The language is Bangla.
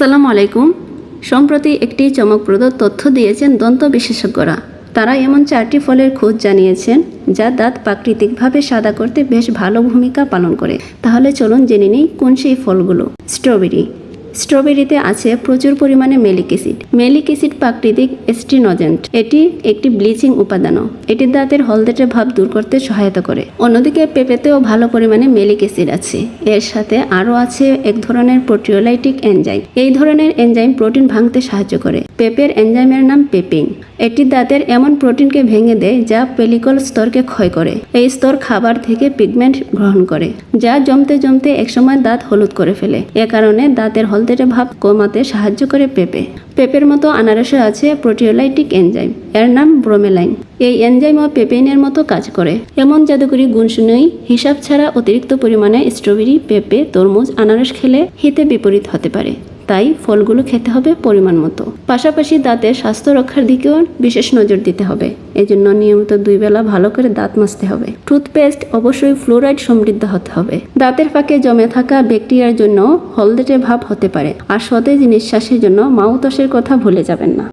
আসসালামু আলাইকুম। সম্প্রতি একটি চমকপ্রদ তথ্য দিয়েছেন দন্ত বিশেষজ্ঞরা। তারা এমন চারটি ফলের খোঁজ জানিয়েছেন, যা দাঁত প্রাকৃতিকভাবে সাদা করতে বেশ ভালো ভূমিকা পালন করে। তাহলে চলুন জেনে নিই কোন সেই ফলগুলো। স্ট্রবেরি। স্ট্রবেরিতে আছে প্রচুর পরিমাণে মেলিক অ্যাসিড। মেলিক অ্যাসিড প্রাকৃতিক এস্ট্রিনোজেন্ট এটি একটি ব্লিচিং উপাদানও। এটি দাঁতের হলদেটে ভাব দূর করতে সহায়তা করে। অন্যদিকে পেঁপেতেও ভালো পরিমাণে মেলিক অ্যাসিড আছে। এর সাথে আরও আছে এক ধরনের প্রোটিওলাইটিক এনজাইম। এই ধরনের এনজাইম প্রোটিন ভাঙতে সাহায্য করে। পেঁপের এনজাইমের নাম পেপিন এটি দাঁতের এমন প্রোটিনকে ভেঙে দেয় যা পেলিকল স্তরকে ক্ষয় করে। এই স্তর খাবার থেকে পিগমেন্ট গ্রহণ করে, যা জমতে জমতে একসময় দাঁত হলুদ করে ফেলে। এ কারণে দাঁতের হলদেটে ভাব কমাতে সাহায্য করে পেঁপে। পেঁপের মতো আনারসে আছে প্রোটিওলাইটিক এনজাইম। এর নাম ব্রোমেলাইন। এই এনজাইম ও পেপেইনের মতো কাজ করে। এমন জাদুকরি গুণশূন্যই হিসাব ছাড়া অতিরিক্ত পরিমাণে স্ট্রবেরি, পেঁপে, তরমুজ, আনারস খেলে হিতে বিপরীত হতে পারে। তাই ফলগুলো খেতে হবে পরিমাণ মতো। পাশাপাশি দাঁতের স্বাস্থ্য রক্ষার দিকেও বিশেষ নজর দিতে হবে। এজন্য নিয়মিত দুই বেলা ভালো করে দাঁত মাজতে হবে। টুথপেস্ট অবশ্যই ফ্লোরাইড সমৃদ্ধ হতে হবে। দাঁতের ফাঁকে জমে থাকা ব্যাকটেরিয়ার জন্য হলদেটে ভাব হতে পারে। আর সতেজ নিঃশ্বাসের জন্য মাউতসের কথা ভুলে যাবেন না।